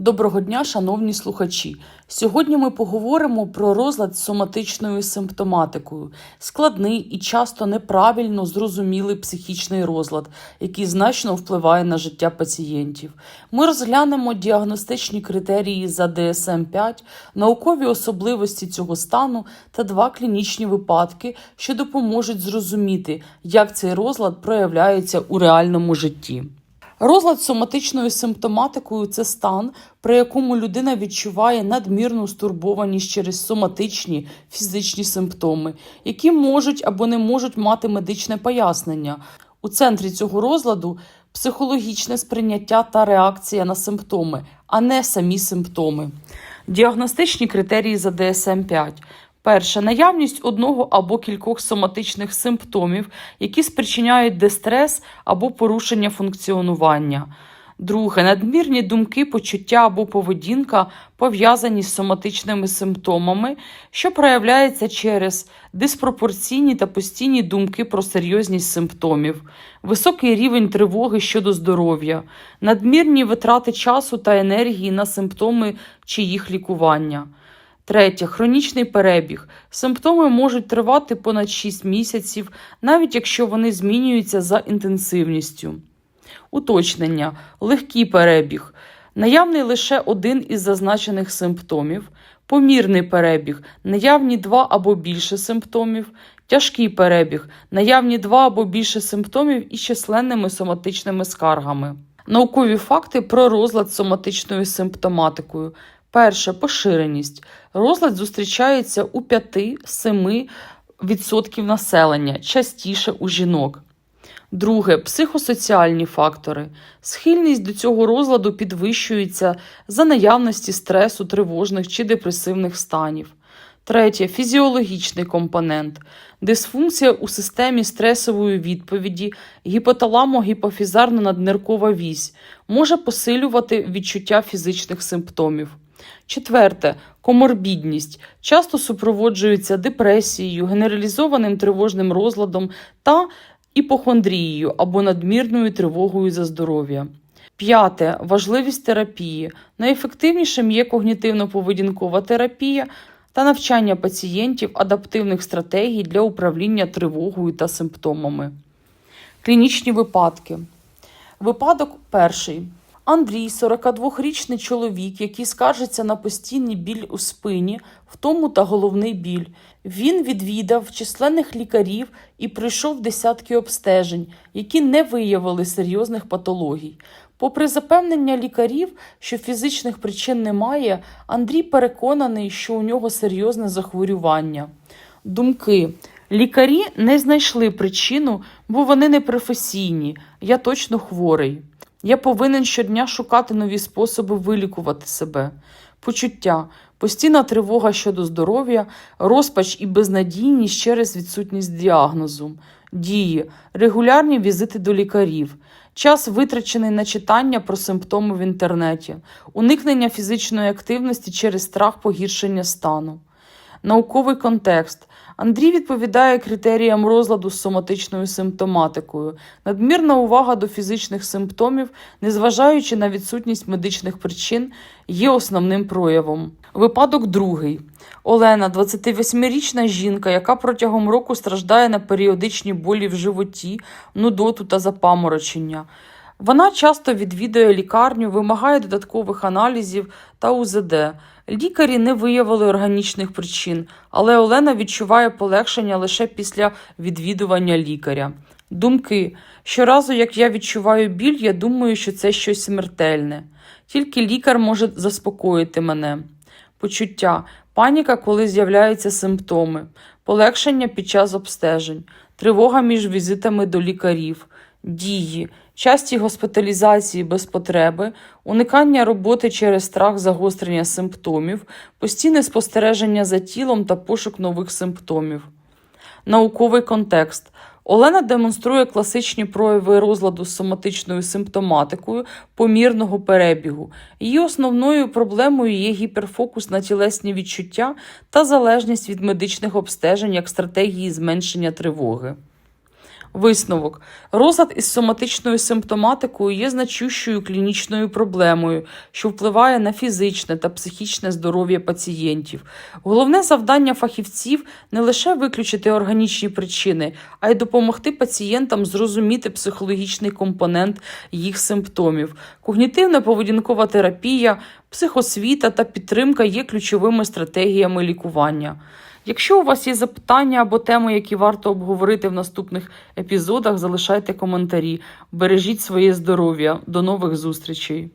Доброго дня, шановні слухачі. Сьогодні ми поговоримо про розлад з соматичною симптоматикою, складний і часто неправильно зрозумілий психічний розлад, який значно впливає на життя пацієнтів. Ми розглянемо діагностичні критерії за DSM-5, наукові особливості цього стану та два клінічні випадки, що допоможуть зрозуміти, як цей розлад проявляється у реальному житті. Розлад соматичною симптоматикою це стан, при якому людина відчуває надмірну стурбованість через соматичні фізичні симптоми, які можуть або не можуть мати медичне пояснення. У центрі цього розладу психологічне сприйняття та реакція на симптоми, а не самі симптоми. Діагностичні критерії за DSM-5. Перше наявність одного або кількох соматичних симптомів, які спричиняють дистрес або порушення функціонування. Друге надмірні думки, почуття або поведінка пов'язані з соматичними симптомами, що проявляється через диспропорційні та постійні думки про серйозність симптомів, високий рівень тривоги щодо здоров'я, надмірні витрати часу та енергії на симптоми чи їх лікування. Третє хронічний перебіг. Симптоми можуть тривати понад 6 місяців, навіть якщо вони змінюються за інтенсивністю. Уточнення. Легкий перебіг. Наявний лише один із зазначених симптомів. Помірний перебіг. Наявні два або більше симптомів. Тяжкий перебіг. Наявні два або більше симптомів із численними соматичними скаргами. Наукові факти про розлад соматичною симптоматикою. Перше поширеність. Розлад зустрічається у 5-7% населення, частіше у жінок. Друге психосоціальні фактори. Схильність до цього розладу підвищується за наявності стресу, тривожних чи депресивних станів. Третє фізіологічний компонент. Дисфункція у системі стресової відповіді, гіпоталамо-гіпофізарно-надниркова вісь може посилювати відчуття фізичних симптомів. Четверте коморбідність часто супроводжується депресією, генералізованим тривожним розладом та іпохондрією або надмірною тривогою за здоров'я. П'яте важливість терапії. Найефективнішим є когнітивно-поведінкова терапія та навчання пацієнтів адаптивних стратегій для управління тривогою та симптомами. Клінічні випадки. Випадок перший. Андрій, 42-річний чоловік, який скаржиться на постійний біль у спині, втому та головний біль. Він відвідав численних лікарів і пройшов десятки обстежень, які не виявили серйозних патологій. Попри запевнення лікарів, що фізичних причин немає, Андрій переконаний, що у нього серйозне захворювання. Думки. Лікарі не знайшли причину, бо вони не професійні. Я точно хворий. Я повинен щодня шукати нові способи вилікувати себе. Почуття, постійна тривога щодо здоров'я, розпач і безнадійність через відсутність діагнозу, дії, регулярні візити до лікарів, час витрачений на читання про симптоми в інтернеті, уникнення фізичної активності через страх погіршення стану. Науковий контекст. Андрій відповідає критеріям розладу з соматичною симптоматикою, надмірна увага до фізичних симптомів, незважаючи на відсутність медичних причин, є основним проявом. Випадок другий. Олена, 28-річна жінка, яка протягом року страждає на періодичні болі в животі, нудоту та запаморочення. Вона часто відвідує лікарню, вимагає додаткових аналізів та УЗД. Лікарі не виявили органічних причин, але Олена відчуває полегшення лише після відвідування лікаря. Думки. Щоразу, як я відчуваю біль, я думаю, що це щось смертельне. Тільки лікар може заспокоїти мене. Почуття, паніка, коли з'являються симптоми, полегшення під час обстежень, тривога між візитами до лікарів, дії, часті госпіталізації без потреби, уникання роботи через страх загострення симптомів, постійне спостереження за тілом та пошук нових симптомів. Науковий контекст. Олена демонструє класичні прояви розладу з соматичною симптоматикою помірного перебігу. Її основною проблемою є гіперфокус на тілесні відчуття та залежність від медичних обстежень як стратегії зменшення тривоги. Висновок. Розлад із соматичною симптоматикою є значущою клінічною проблемою, що впливає на фізичне та психічне здоров'я пацієнтів. Головне завдання фахівців не лише виключити органічні причини, а й допомогти пацієнтам зрозуміти психологічний компонент їх симптомів. Когнітивна поведінкова терапія, психосвіта та підтримка є ключовими стратегіями лікування. Якщо у вас є запитання або теми, які варто обговорити в наступних епізодах, залишайте коментарі. Бережіть своє здоров'я. До нових зустрічей!